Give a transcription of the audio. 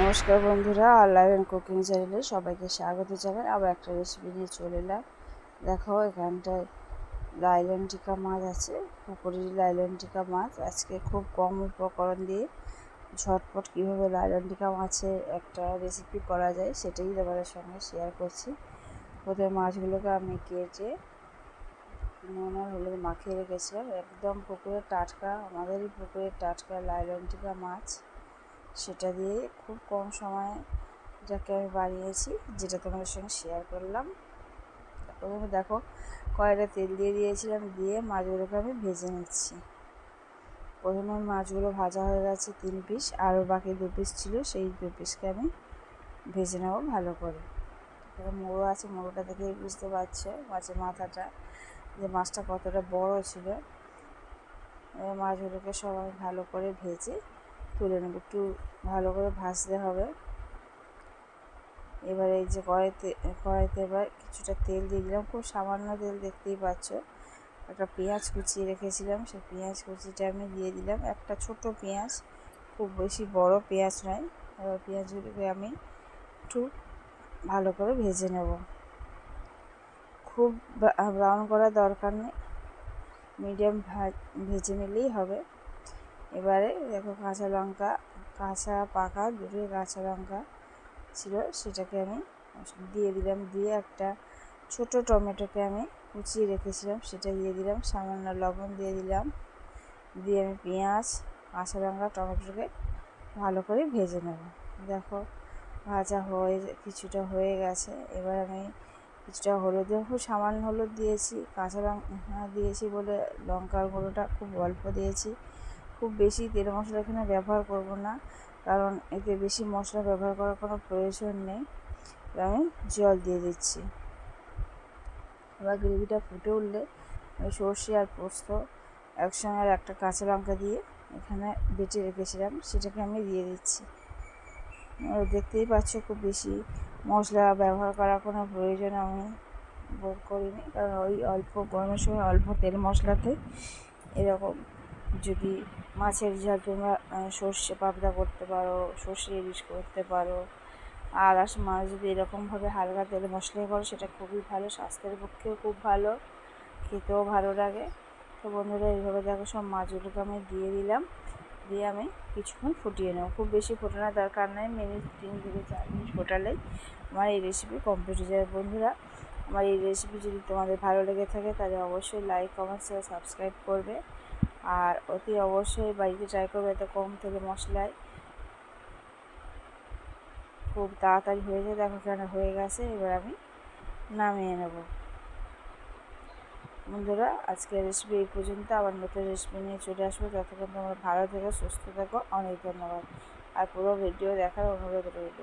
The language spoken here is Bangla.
নমস্কার বন্ধুরা লাইভ অ্যান্ড কুকিং চ্যানেলে সবাইকে স্বাগত জানাই। আবার একটা রেসিপি নিয়ে চলে এলাম। দেখো, এখানটায় লাইলন টিকা মাছ আছে, পুকুরের লাইলন টিকা মাছ। আজকে খুব কম উপকরণ দিয়ে ঝটপট কীভাবে লাইলন টিকা মাছের একটা রেসিপি করা যায়, সেটাই তোমাদের সঙ্গে শেয়ার করছি। প্রথমে মাছগুলোকে আমি কেটে নুন আর হলুদ মাখিয়ে রেখেছিলাম। একদম পুকুরের টাটকা, আমাদেরই পুকুরের টাটকা লাইলন টিকা মাছ। সেটা দিয়ে খুব কম সময়ে যাকে আমি বানিয়েছি যেটা তোমাদের সঙ্গে শেয়ার করলাম। প্রথমে দেখো, কয়টা তেল দিয়ে দিয়েছিলাম, দিয়ে মাছগুলোকে আমি ভেজে নিচ্ছি। প্রথমে মাছগুলো ভাজা হয়ে গেছে তিন পিস আরও বাকি দু পিস ছিল, সেই দু পিসকে আমি ভেজে নেব ভালো করে। মোড়ো আছে, মোড়োটা দেখেই বুঝতে পারছ মাছের মাথাটা, যে মাছটা কতটা বড় ছিল। মাছগুলোকে সবাই ভালো করে ভেজে তুলে নেব, একটু ভালো করে ভাজতে হবে। এবার এই যে কড়াইতে কড়াইতে এবার কিছুটা তেল দিয়ে দিলাম, খুব সামান্য তেল দেখতেই পাচ্ছ। একটা পেঁয়াজ কুচিয়ে রেখেছিলাম, সেই পেঁয়াজ কুচিটা আমি দিয়ে দিলাম। একটা ছোট পেঁয়াজ, খুব বেশি বড় পেঁয়াজ নয়, এবার পেঁয়াজগুলোকে আমি একটু ভালো করে ভেজে নেব। খুব ব্রাউন করার দরকার নেই, মিডিয়াম ভেজে নিলেই হবে। এবারে দেখো কাঁচা লঙ্কা, কাঁচা পাকা দুটো কাঁচা লঙ্কা ছিল, সেটাকে আমি দিয়ে দিলাম, দিয়ে একটা ছোট টমেটোকে আমি কুচিয়ে রেখেছিলাম, সেটা দিয়ে দিলাম, সামান্য লবণ দিয়ে দিলাম, দিয়ে আমি পেঁয়াজ, কাঁচা লঙ্কা, টমেটোকে ভালো করে ভেজে নেব। দেখো ভাজা হয়ে, কিছুটা হয়ে গেছে, এবার আমি কিছুটা হলুদ খুব সামান্য হলুদ দিয়েছি, কাঁচা লঙ্কা দিয়েছি বলে লঙ্কার গুঁড়োটা খুব অল্প দিয়েছি খুব বেশি তেল মশলা এখানে ব্যবহার করব না, কারণ এতে বেশি মশলা ব্যবহার করার কোনো প্রয়োজন নেই। আমি জল দিয়ে দিচ্ছি। এবার গ্রেভিটা ফুটে উঠলে সর্ষে আর পোস্ত একসঙ্গে আর একটা কাঁচা লঙ্কা দিয়ে এখানে বেটে রেখেছিলাম, সেটাকে আমি দিয়ে দিচ্ছি। দেখতেই পাচ্ছ খুব বেশি মশলা ব্যবহার করার কোনো প্রয়োজন আমি বোধ করিনি, কারণ ওই অল্প গরমের সময় অল্প তেল মশলাতে এরকম যদি মাছের ঝাল তোমরা সর্ষে পাবদা করতে পারো, সর্ষে ইলিশ করতে পারো, আর মাছ যদি এরকমভাবে হালকা তেল মশলা করো, সেটা খুবই ভালো, স্বাস্থ্যের পক্ষেও খুব ভালো, খেতেও ভালো লাগে। তো বন্ধুরা, এইভাবে দেখো সব মাছগুলোকে আমি দিয়ে দিলাম, দিয়ে আমি কিছুক্ষণ ফুটিয়ে নেব। খুব বেশি ফোটানোর দরকার নেই মিনিট তিন থেকে চার মিনিট ফোটালেই আমার এই রেসিপি কমপ্লিট হয়ে যাবে। বন্ধুরা, আমার এই রেসিপি যদি তোমাদের ভালো লেগে থাকে, তাহলে অবশ্যই লাইক কমেন্ট শেয়ার সাবস্ক্রাইব করবে। আর অতি অবশ্যই বাড়িতে ট্রাই করবে এত কম তেলে মশলায়। খুব তাড়াতাড়ি হয়ে যায়, দেখো কেন হয়ে গেছে, এবার আমি নামিয়ে নেব। বন্ধুরা, আজকের রেসিপি এই পর্যন্ত, আবার নতুন রেসিপি নিয়ে চলে আসব। ততক্ষণ তোমরা ভালো থেকো, সুস্থ থাকো, অনেক ধন্যবাদ। আর পুরো ভিডিও দেখার অনুরোধ রইল।